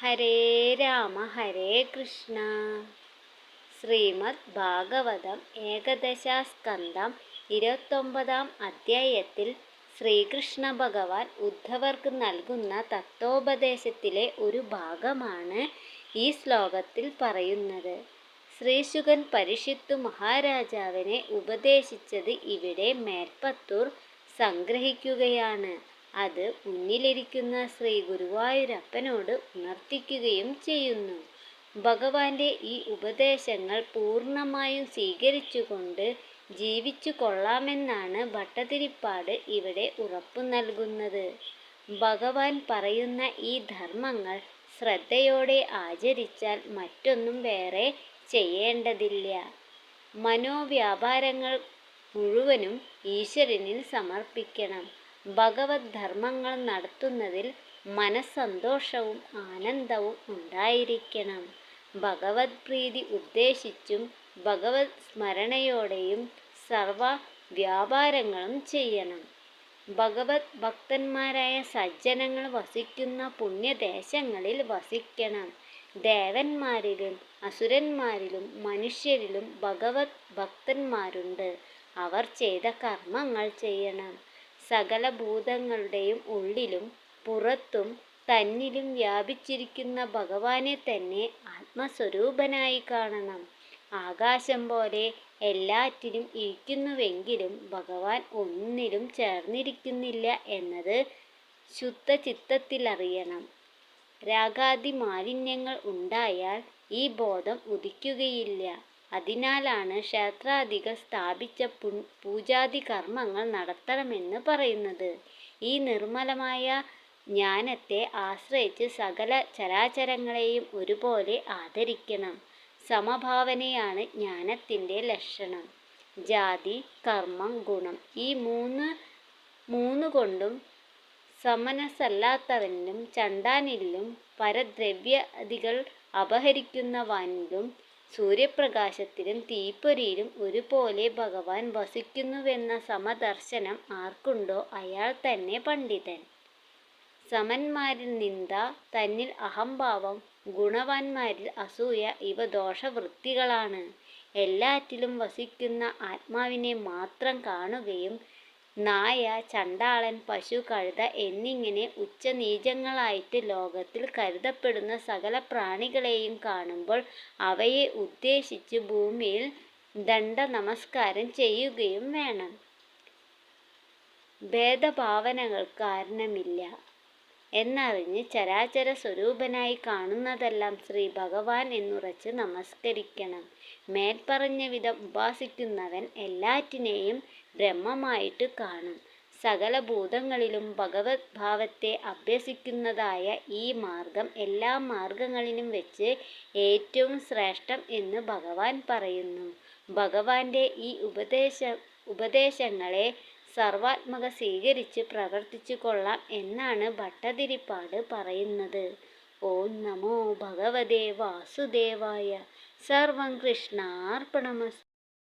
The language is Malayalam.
ഹരേ രാമ ഹരേ കൃഷ്ണ. ശ്രീമദ് ഭാഗവതം ഏകദശാസ്കന്ധം ഇരുപത്തൊമ്പതാം അധ്യായത്തിൽ ശ്രീകൃഷ്ണ ഭഗവാൻ ഉദ്ധവർക്ക് നൽകുന്ന തത്വോപദേശത്തിലെ ഒരു ഭാഗമാണ് ഈ ശ്ലോകത്തിൽ പറയുന്നത്. ശ്രീശുഖൻ പരിഷിത്തു മഹാരാജാവിനെ ഉപദേശിച്ചത് ഇവിടെ മേൽപ്പത്തൂർ സംഗ്രഹിക്കുകയാണ്. അത് മുന്നിലിരിക്കുന്ന ശ്രീ ഗുരുവായൂരപ്പനോട് ഉണർത്തിക്കുകയും ചെയ്യുന്നു. ഭഗവാന്റെ ഈ ഉപദേശങ്ങൾ പൂർണമായും സ്വീകരിച്ചുകൊണ്ട് ജീവിച്ചു കൊള്ളാമെന്നാണ് ഭട്ടതിരിപ്പാട് ഇവിടെ ഉറപ്പു നൽകുന്നത്. ഭഗവാൻ പറയുന്ന ഈ ധർമ്മങ്ങൾ ശ്രദ്ധയോടെ ആചരിച്ചാൽ മറ്റൊന്നും വേറെ ചെയ്യേണ്ടതില്ല. മനോവ്യാപാരങ്ങൾ മുഴുവനും ഈശ്വരനിൽ സമർപ്പിക്കണം. ഭഗവത് ധർമ്മങ്ങൾ നടത്തുന്നതിൽ മനസ്സന്തോഷവും ആനന്ദവും ഉണ്ടായിരിക്കണം. ഭഗവത് പ്രീതി ഉദ്ദേശിച്ചും ഭഗവത് സ്മരണയോടെയും സർവ വ്യാപാരങ്ങളും ചെയ്യണം. ഭഗവത് ഭക്തന്മാരായ സജ്ജനങ്ങൾ വസിക്കുന്ന പുണ്യദേശങ്ങളിൽ വസിക്കണം. ദേവന്മാരിലും അസുരന്മാരിലും മനുഷ്യരിലും ഭഗവത് ഭക്തന്മാരുണ്ട്. അവർ ചെയ്ത കർമ്മങ്ങൾ ചെയ്യണം. സകല ഭൂതങ്ങളുടെയും ഉള്ളിലും പുറത്തും തന്നിലും വ്യാപിച്ചിരിക്കുന്ന ഭഗവാനെ തന്നെ ആത്മസ്വരൂപനായി കാണണം. ആകാശം പോലെ എല്ലാറ്റിലും ഇരിക്കുന്നുവെങ്കിലും ഭഗവാൻ ഒന്നിലും ചേർന്നിരിക്കുന്നില്ല എന്നത് ശുദ്ധ ചിത്തത്തിലറിയണം രാഗാദി മാലിന്യങ്ങൾ ഉണ്ടായാൽ ഈ ബോധം ഉദിക്കുകയില്ല. അതിനാലാണ് ക്ഷേത്രാദികൾ സ്ഥാപിച്ച പൂജാതി കർമ്മങ്ങൾ നടത്തണമെന്ന് പറയുന്നത്. ഈ നിർമ്മലമായ ജ്ഞാനത്തെ ആശ്രയിച്ച് സകല ചരാചരങ്ങളെയും ഒരുപോലെ ആദരിക്കണം. സമഭാവനയാണ് ജ്ഞാനത്തിന്റെ ലക്ഷണം. ജാതി കർമ്മം ഗുണം ഈ മൂന്ന് മൂന്ന് കൊണ്ടും സമനസല്ലാത്തവനിലും ചണ്ടാനിലും പരദ്രവ്യാദികൾ അപഹരിക്കുന്നവനിലും സൂര്യപ്രകാശത്തിലും തീപ്പൊരിയിലും ഒരുപോലെ ഭഗവാൻ വസിക്കുന്നുവെന്ന സമദർശനം ആർക്കുണ്ടോ അയാൾ തന്നെ പണ്ഡിതൻ. സമന്മാരിൽ നിന്ദ തന്നിൽ അഹംഭാവം ഗുണവാന്മാരിൽ അസൂയ ഇവ ദോഷവൃത്തികളാണ്. എല്ലാറ്റിലും വസിക്കുന്ന ആത്മാവിനെ മാത്രം കാണുകയും നായ ചണ്ടാളൻ പശു കഴുത എന്നിങ്ങനെ ഉച്ചനീചങ്ങളായിട്ട് ലോകത്തിൽ കരുതപ്പെടുന്ന സകല പ്രാണികളെയും കാണുമ്പോൾ അവയെ ഉദ്ദേശിച്ച് ഭൂമിയിൽ ദണ്ഡ നമസ്കാരം ചെയ്യുകയും വേണം. ഭേദഭാവനകൾ കാരണമില്ല എന്നറിഞ്ഞ് ചരാചര സ്വരൂപനായി കാണുന്നതെല്ലാം ശ്രീ ഭഗവാൻ എന്നുറച്ച് നമസ്കരിക്കണം. മേൽപ്പറഞ്ഞ വിധം ഉപാസിക്കുന്നവൻ എല്ലാറ്റിനെയും ബ്രഹ്മമായിട്ട് കാണും. സകല ഭൂതങ്ങളിലും ഭഗവത് ഭാവത്തെ അഭ്യസിക്കുന്നതായ ഈ മാർഗം എല്ലാ മാർഗങ്ങളിലും വെച്ച് ഏറ്റവും ശ്രേഷ്ഠം എന്ന് ഭഗവാൻ പറയുന്നു. ഭഗവാന്റെ ഈ ഉപദേശ ഉപദേശങ്ങളെ സർവാത്മക സ്വീകരിച്ച് പ്രവർത്തിച്ചു കൊള്ളാം എന്നാണ് ഭട്ടതിരിപ്പാട് പറയുന്നത്. ഓം നമോ ഭഗവതേ വാസുദേവായ. സർവം കൃഷ്ണാർപ്പണമസ്